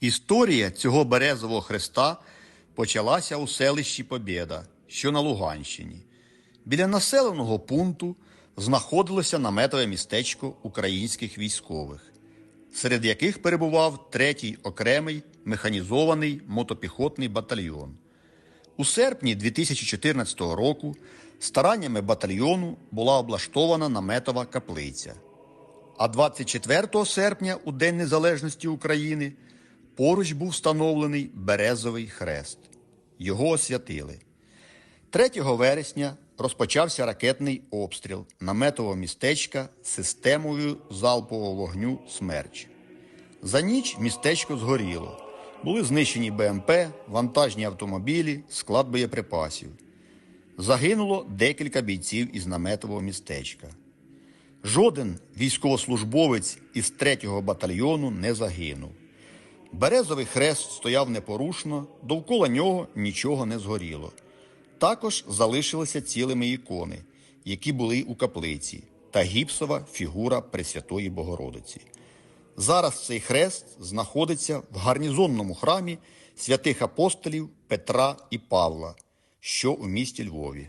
Історія цього березового хреста почалася у селищі Побєда, що на Луганщині. Біля населеного пункту знаходилося наметове містечко українських військових, серед яких перебував третій окремий механізований мотопіхотний батальйон. У серпні 2014 року стараннями батальйону була облаштована наметова каплиця. А 24 серпня, у День Незалежності України, поруч був встановлений березовий хрест. Його освятили. 3 вересня розпочався ракетний обстріл наметового містечка системою залпового вогню Смерч. За ніч містечко згоріло. Були знищені БМП, вантажні автомобілі, склад боєприпасів. Загинуло декілька бійців із наметового містечка. Жоден військовослужбовець із 3-го батальйону не загинув. Березовий хрест стояв непорушно, довкола нього нічого не згоріло. Також залишилися цілими ікони, які були у каплиці, та гіпсова фігура Пресвятої Богородиці. Зараз цей хрест знаходиться в гарнізонному храмі святих апостолів Петра і Павла, що у місті Львові.